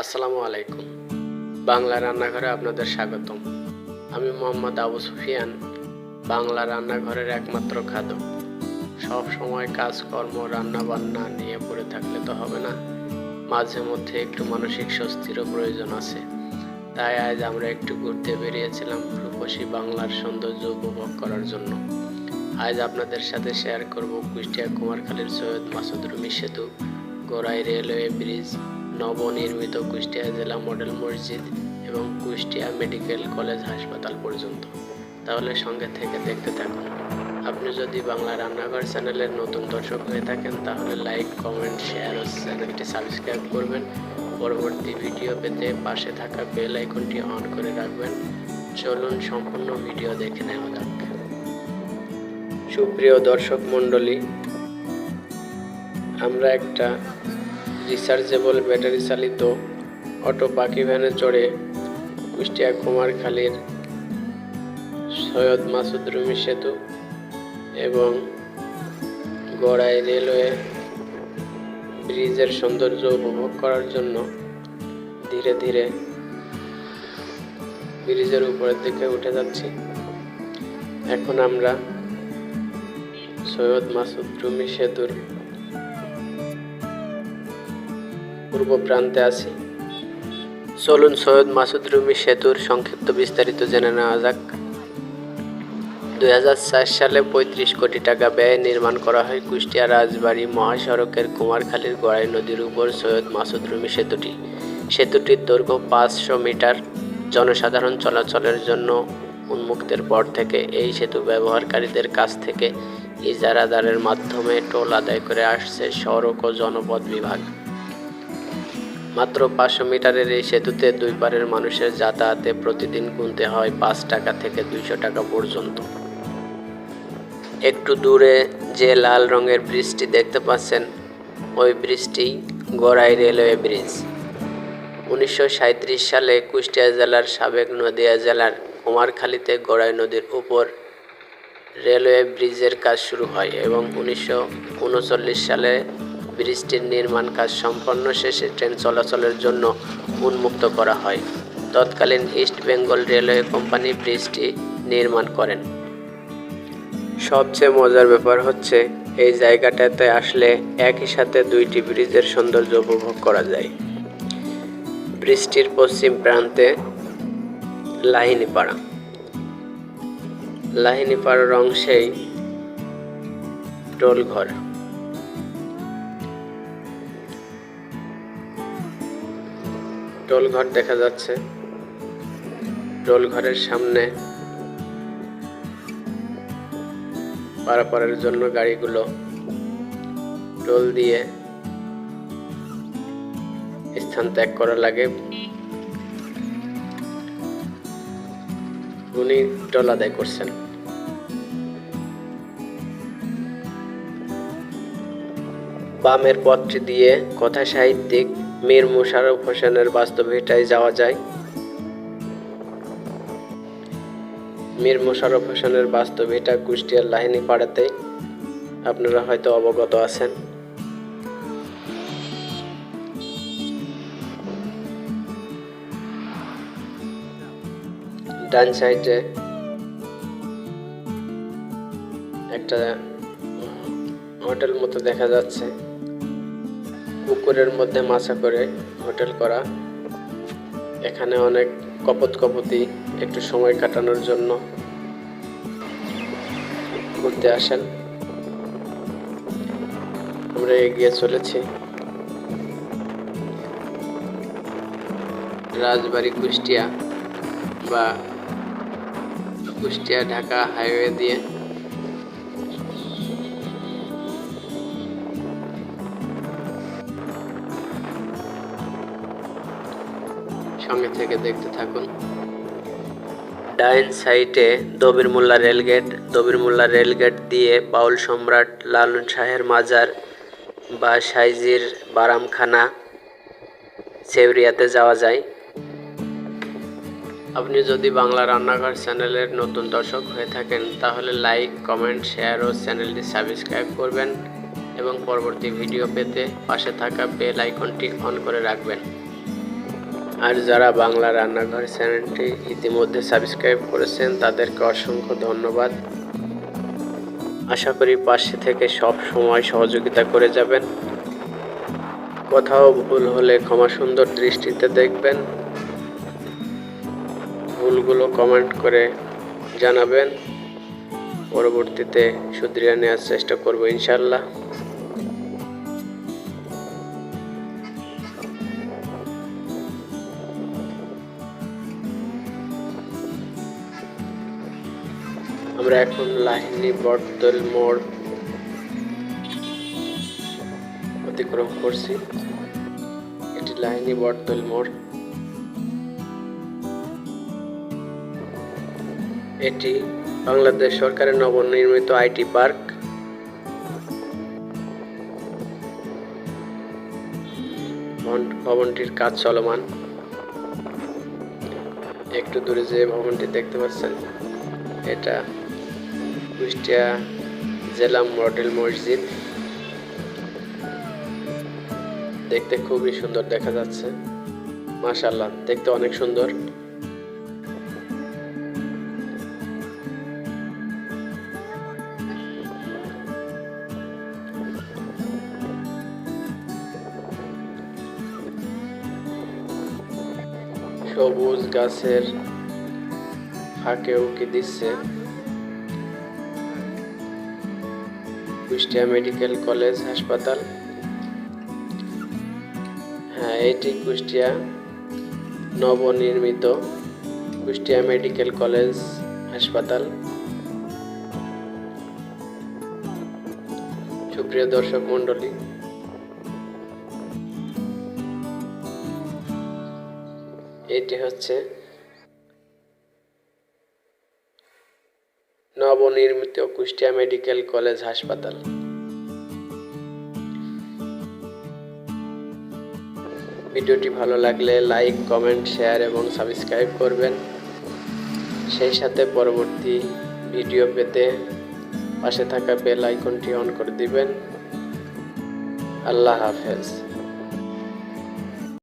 আসসালামু আলাইকুম। বাংলা রান্নাঘরে আপনাদের স্বাগতম। আমি মোহাম্মদ আবু সুফিয়ান, বাংলা রান্নাঘরের একমাত্র খাদক। সব সময় কাজকর্ম রান্না বান্না নিয়ে পড়ে থাকলে তো হবে না। মাঝে মধ্যে একটু মানসিক স্বস্তিরও প্রয়োজন আছে। তাই আজ আমরা একটু ঘুরতে বেরিয়েছিলাম রূপসী বাংলার সৌন্দর্য উপভোগ করার জন্য। আজ আপনাদের সাথে শেয়ার করব কুষ্টিয়া কুমারখালীর সৈয়দ মাসুদ রুমি সেতু গোড়াই রেলওয়ে ব্রিজ। নবনির্মিত কুষ্টিয়া জেলা মডেল মসজিদ এবং কুষ্টিয়া মেডিকেল কলেজ হাসপাতাল পর্যন্ত। তাহলে সঙ্গে থেকে দেখতে থাকুন। আপনি যদি বাংলা রান্নাঘর চ্যানেলের নতুন দর্শক হয়ে থাকেন, তাহলে লাইক, কমেন্ট, শেয়ার ও চ্যানেলটি সাবস্ক্রাইব করবেন। পরবর্তী ভিডিও পেতে পাশে থাকা বেল আইকনটি অন করে রাখবেন। চলুন সম্পূর্ণ ভিডিও দেখে নেওয়া যাক। সুপ্রিয় দর্শক মণ্ডলী, আমরা একটা রিচার্জেবল ব্যাটারি চালিত অটো পাখি ভ্যানে চড়ে, কুষ্টিয়া কুমারখালীর সৈয়দ মাসুদ রুমি সেতু এবং গড়াই রেলওয়ে ব্রিজের সৌন্দর্য উপভোগ করার জন্য ধীরে ধীরে ব্রিজের উপরের দিকে উঠে যাচ্ছি। এখন আমরা সৈয়দ মাসুদ রুমি সেতুর পূর্ব প্রান্তে আছি। চলুন সৈয়দ মাসুদ রুমি সেতুর সংক্ষিপ্ত বিস্তারিত জেনে নেওয়া যাক। দু হাজার চার সালে পঁয়ত্রিশ কোটি টাকা ব্যয়ে নির্মাণ করা হয় কুষ্টিয়া রাজবাড়ী মহাসড়কের কুমারখালীর গড়াই নদীর উপর সৈয়দ মাসুদ রুমি সেতুটি। সেতুটির দৈর্ঘ্য পাঁচশো মিটার। জনসাধারণ চলাচলের জন্য উন্মুক্তের পর থেকে এই সেতু ব্যবহারকারীদের কাছ থেকে ইজারাদারের মাধ্যমে টোল আদায় করে আসছে সড়ক ও জনপথ বিভাগ। মাত্র পাঁচশো মিটারের এই সেতুতে দুই পারের মানুষের যাতায়াতে প্রতিদিন গুনতে হয় পাঁচ টাকা থেকে দুইশো টাকা পর্যন্ত। একটু দূরে যে লাল রঙের ব্রিজটি দেখতে পাচ্ছেন, ওই ব্রিজটি গড়াই রেলওয়ে ব্রিজ। উনিশশো সাঁইত্রিশ সালে কুষ্টিয়া জেলার সাবেক নদিয়া জেলার কুমারখালীতে গড়াই নদীর উপর রেলওয়ে ব্রিজের কাজ শুরু হয় এবং উনিশশো ঊনচল্লিশ সালে ব্রিজটির নির্মাণ কাজ সম্পন্ন শেষে ট্রেন চলাচলের জন্য উন্মুক্ত করা হয়। তৎকালীন ইস্ট বেঙ্গল রেলওয়ে কোম্পানি ব্রিজটি নির্মাণ করেন। সবচেয়ে মজার ব্যাপার হচ্ছে, এই জায়গাটাতে আসলে একই সাথে দুইটি ব্রিজের সৌন্দর্য উপভোগ করা যায়। ব্রিজটির পশ্চিম প্রান্তে লাহিনীপাড়া। লাহিনীপাড়ার অংশেই টোলঘর। টোলঘর দেখা যাচ্ছে। টোলঘরের সামনে পারাপারের জন্য গাড়িগুলো টোল দিয়ে স্থান ত্যাগ করা লাগে। উনি টোল আদায় করছেন। বামের পথটি দিয়ে কথা সাহিত্যিক মীর মুশারফ হোসেনের বাস্তবিকটায় যাওয়া যায়। মীর মোশাররফ হোসেনের বাস্তবিকটা কুষ্টিয়ার লাহিনী পাড়াতেই আপনারা হয়তো অবগত আছেন। ডান সাইডে একটা হোটেল মতো দেখা যাচ্ছে। পুকুরের মধ্যে মাছা করে হোটেল করা। এখানে অনেক কপত কপতি একটু সময় কাটানোর জন্য ঘুরতে আসেন। আমরা এগিয়ে চলেছি। রাজবাড়ি কুষ্টিয়া বা কুষ্টিয়া ঢাকা হাইওয়ে দিয়ে। সঙ্গে থেকে দেখতে থাকুন। ডাইন সাইটে Dabir Molla rail gate Dabir Molla rail gate দিয়ে বাউল সম্রাট লালন শাহের মাজার বা সাইজির বারামখানা সেউরিয়াতে যাওয়া যায়। আপনি যদি বাংলা রান্নাঘর চ্যানেলের নতুন দর্শক হয়ে থাকেন তাহলে লাইক কমেন্ট শেয়ার ও চ্যানেলটি সাবস্ক্রাইব করবেন এবং পরবর্তী ভিডিও পেতে পাশে থাকা বেল আইকনটি অন করে রাখবেন। আর যারা বাংলা রান্নাঘর চ্যানেলটি ইতিমধ্যে সাবস্ক্রাইব করেছেন, তাদেরকে অসংখ্য ধন্যবাদ। আশা করি পাশে থেকে সব সময় সহযোগিতা করে যাবেন। কোথাও ভুল হলে ক্ষমা সুন্দর দৃষ্টিতে দেখবেন। ভুলগুলো কমেন্ট করে জানাবেন। পরবর্তীতে শুধরিয়ে নেওয়ার চেষ্টা করব ইনশাল্লাহ। আমরা এখন লাহিনী বটদল মোড় অতিক্রম করছি। এটি লাহিনী বটদল মোড়। এটি বাংলাদেশ সরকারের নবনির্মিত আইটি পার্ক। ভবন- ভবনটির কাজ চলমান। একটু দূরে যে ভবনটি দেখতে পাচ্ছেন, এটা কুষ্টিয়া জেলা মডেল মসজিদ। দেখতে খুবই সুন্দর দেখা যাচ্ছে। মাশাল্লাহ দেখতে অনেক সুন্দর। সবুজ গাছের ফাঁকে উকি দিচ্ছে। কুষ্টিয়া মেডিকেল কলেজ হাসপাতাল। হ্যাঁ এটি কুষ্টিয়া নবনির্মিত কুষ্টিয়া মেডিকেল কলেজ হাসপাতাল। সুপ্রিয় দর্শক মণ্ডলী, এটি হচ্ছে নবনির্মিত কুষ্টিয়া মেডিকেল কলেজ হাসপাতাল। ভিডিওটি ভালো লাগলে লাইক, কমেন্ট, শেয়ার এবং সাবস্ক্রাইব করবেন। সেই সাথে পরবর্তী ভিডিও পেতে পাশে থাকা বেল আইকনটি অন করে দিবেন। আল্লাহ হাফেজ।